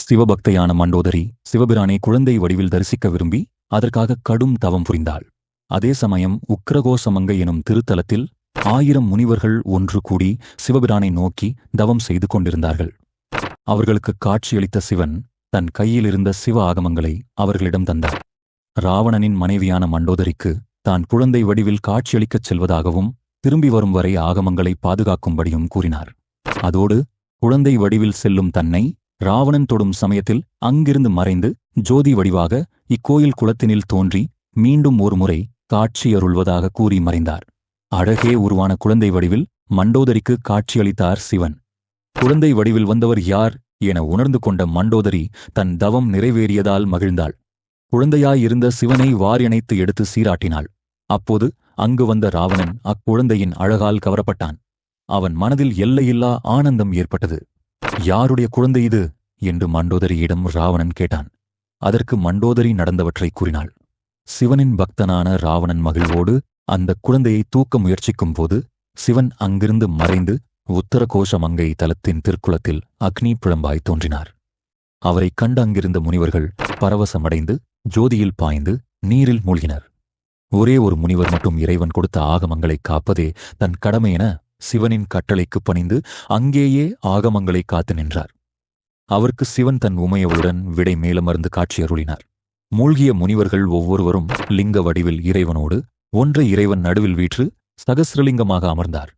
சிவபக்தையான மண்டோதரி சிவபிரானை குழந்தை வடிவில் தரிசிக்க விரும்பி அதற்காக கடும் தவம் புரிந்தாள். அதே சமயம் உக்ரகோசமங்கை எனும் திருத்தலத்தில் ஆயிரம் முனிவர்கள் ஒன்று கூடி சிவபிரானை நோக்கி தவம் செய்து கொண்டிருந்தார்கள். அவர்களுக்கு காட்சியளித்த சிவன் தன் கையிலிருந்த சிவ ஆகமங்களை அவர்களிடம் தந்தார். ராவணனின் மனைவியான மண்டோதரிக்கு தான் குழந்தை வடிவில் காட்சியளிக்கச் செல்வதாகவும் திரும்பி வரும் வரை ஆகமங்களை பாதுகாக்கும்படியும் கூறினார். அதோடு குழந்தை வடிவில் செல்லும் தன்னை ராவணன் தொடும் சமயத்தில் அங்கிருந்து மறைந்து ஜோதி வடிவாக இக்கோயில் குளத்தினில் தோன்றி மீண்டும் ஒருமுறை காட்சியருள்வதாக கூறி மறைந்தார். அழகே உருவான குழந்தை வடிவில் மண்டோதரிக்கு காட்சியளித்தார் சிவன். குழந்தை வடிவில் வந்தவர் யார் என உணர்ந்து கொண்ட மண்டோதரி தன் தவம் நிறைவேறியதால் மகிழ்ந்தாள். குழந்தையாயிருந்த சிவனை வாரியணைத்து எடுத்து சீராட்டினாள். அப்போது அங்கு வந்த ராவணன் அக்குழந்தையின் அழகால் கவரப்பட்டான். அவன் மனதில் எல்லையில்லா ஆனந்தம் ஏற்பட்டது. யாருடைய குழந்தை இது? என்று மண்டோதரியிடம் ராவணன் கேட்டான். அதற்கு மண்டோதரி நடந்தவற்றை கூறினாள். சிவனின் பக்தனான ராவணன் மகிழ்வோடு அந்த குழந்தையை தூக்க முயற்சிக்கும் போது சிவன் அங்கிருந்து மறைந்து உத்தரகோஷ மங்கை தலத்தின் திருக்குளத்தில் அக்னி பிழம்பாய் தோன்றினார். அவரைக் கண்டு அங்கிருந்த முனிவர்கள் பரவசமடைந்து ஜோதியில் பாய்ந்து நீரில் மூழ்கினர். ஒரே ஒரு முனிவர் மட்டும் இறைவன் கொடுத்த ஆகமங்களை காப்பதே தன் கடமை என சிவனின் கட்டளைக்கு பணிந்து அங்கேயே ஆகமங்களை காத்து நின்றார். அவருக்கு சிவன் தன் உமையவளுடன் விடை மேலமர்ந்து காட்சி அருளினார் மூழ்கிய முனிவர்கள் ஒவ்வொருவரும் லிங்க வடிவில் இறைவனோடு ஒன்றை இறைவன் நடுவில் வீற்று சகசிரலிங்கமாக அமர்ந்தார்.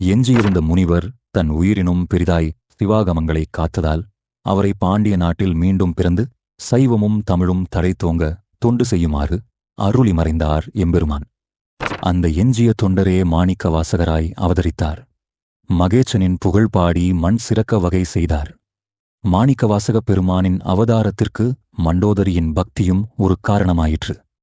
எஞ்சியிருந்த முனிவர் தன் உயிரினும் பெரிதாய் சிவாகமங்களை காத்ததால் அவரை பாண்டிய நாட்டில் மீண்டும் பிறந்து சைவமும் தமிழும் தழைத்தோங்க தொண்டு செய்யுமாறு அருளி மறைந்தார் எம்பெருமான். அந்த எஞ்சிய தொண்டரே மாணிக்க வாசகராய் அவதரித்தார். மகேச்சனின் புகழ் பாடி மண் சிறக்க வகை செய்தார். மாணிக்கவாசகப் பெருமானின் அவதாரத்திற்கு மண்டோதரியின் பக்தியும் ஒரு காரணமாயிற்று.